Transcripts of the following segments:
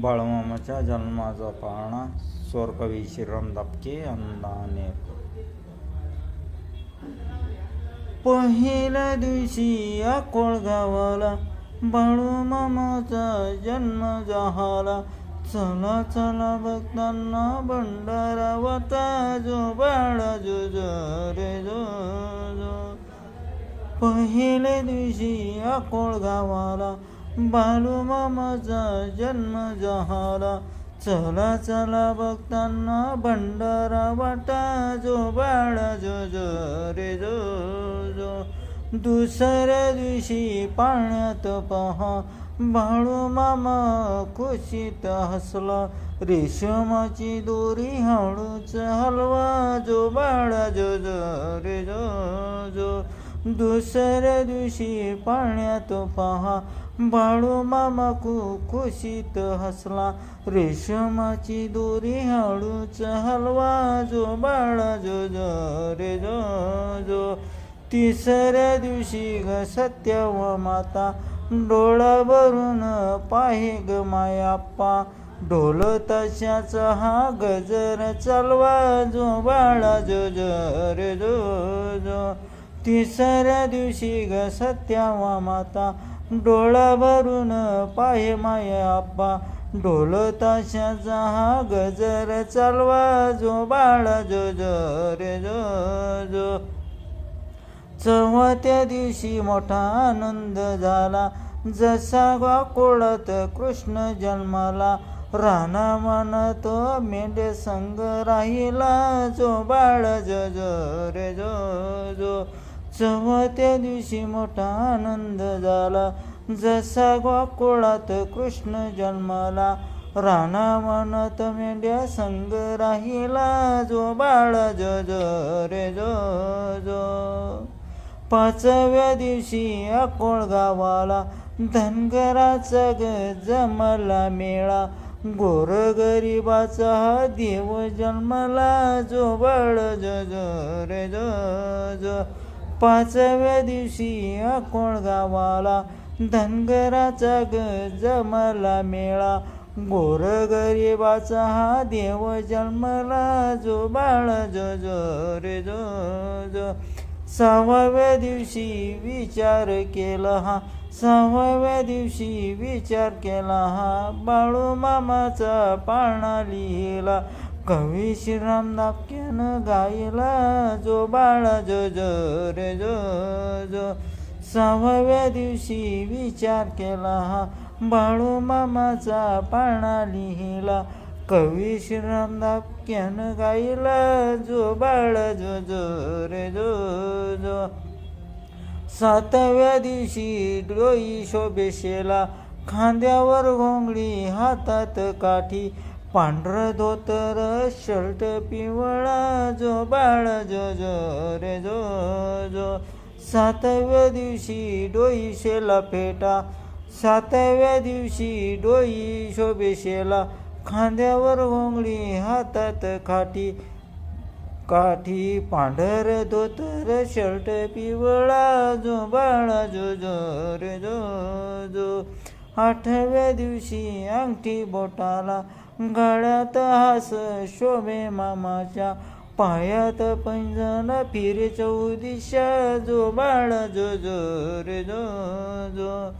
बाळमामाच्या जन्माचा पाळणा स्वरकवी श्रीराम दापके अंदाने. पहिल्या दिवशी या कोळगावाला बाळूमामाचा जन्म झाला. चला चला भक्तांना भंडारा वाटा जो बाळा जो जो रे जो जो. पहिल्या दिवशी अकोळ गावाला बालूमामाचा जन्म झाला. चला चला बघताना भंडारा वाटा जो बाळा जो जो रे जो जो. दुसऱ्या दिवशी पाण्यात पहा. बाळूमामा खुशीत हसला. रेशमाची दोरी हळूच हलवा. जो बाळा जो जो रे जो जो. दुसऱ्या दिवशी पाण्यात पहा. बाळू मामा खुशीत हसला. रेशमाची दोरी हाडूच हलवा जो बाळा जो जो रे जो जो. तिसऱ्या दिवशी ग सत्य व माता. डोळा भरून पाहे ग मायाप्पा. ढोल तशाचा हा गजर चालवा. जो बाळा जो जो रे जो जो तिसऱ्या दिवशी ग सत्यावा माता डोळा भरून पाहे माया आप्पा. ढोल ताशाचा हा गजर चालवा जो बाळा जो जो रे जो जो. चौथ्या दिवशी मोठा आनंद झाला जसा गोकुळात कृष्ण जन्माला. राणा म्हणत मेंढे संग राहिला जो बाळ जो जो रे जो जो. चौथ्या दिवशी मोठा आनंद झाला. जसा गोकुळात कृष्ण जन्माला राणा म्हणत मेंढ्या संग राहिला जो बाळ जो जो रे जो जो. पाचव्या दिवशी अकोळ गावाला धनगराचा ग जमला मेळा. गोरगरिबाचा हा देव जन्मला जो बाळ जो जो रे जो जो. पाचव्या दिवशी अकोण गावाला धनगराचा गजमला जमला मेळा गोरगरिबाचा हा देव जन्मला जो बाळ जो जो रे जो जो. सहाव्या दिवशी विचार केला हा सहाव्या दिवशी विचार केला हा. बाळू मामाचा पाळणा लिहिला. कवी श्रीराम दापक्यानं गायला जो बाळा जो जो रे जो जो. सहाव्या दिवशी विचार केला हा बाळू मामाचा पाळणा लिहिला. कवी श्रीराम दापक्यानं गायला जो बाळ जो जो रे जो जो. सातव्या दिवशी डोई शोभेशेला खांद्यावर घोंगडी हातात काठी. पांढरं धोतर शर्ट पिवळा जो बाळ जो जो रे जो जो. सातव्या दिवशी डोई शेला फेटा सातव्या दिवशी डोई शोभेशेला खांद्यावर घोंगडी हातात काठी काठी पांढर धोतर शर्ट पिवळा जो बाळ जो जो रे जो जो. आठव्या दिवशी अंगठी बोटाला गळ्यात हास शोभे मामाच्या पायात पैंजण फिरे चौदिशा जो बाळ जो जो रे जो जो.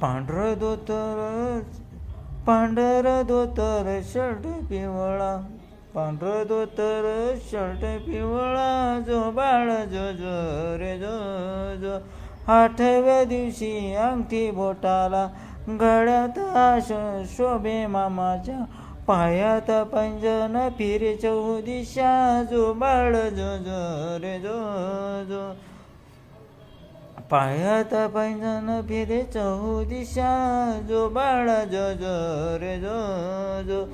पांढर धोतर पांढरं धोतर शर्ट पिवळा. पांढरं धोतर शर्ट पिवळा जो बाळ जो जो रे जो जो. आठव्या दिवशी अंगठी बोटाला गळ्यात आश शोभे मामाच्या पायात पंजन फिरे चौदिशा जो बाळ जो जो रे जो जो. पायात पैंजण फिरे चौदिशा जो बाळ जो जो रे जो जो.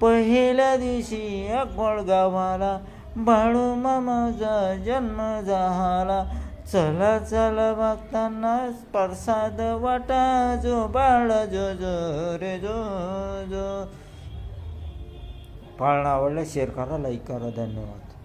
पहिल्या दिवशी अकोळ गावाला बाळू मामाचा जन्म झाला. चला चला बघताना प्रसाद वाटा जो बाळ जो जो रे जो जो. पाळणा आवडलं शेअर करा लाईक करा धन्यवाद.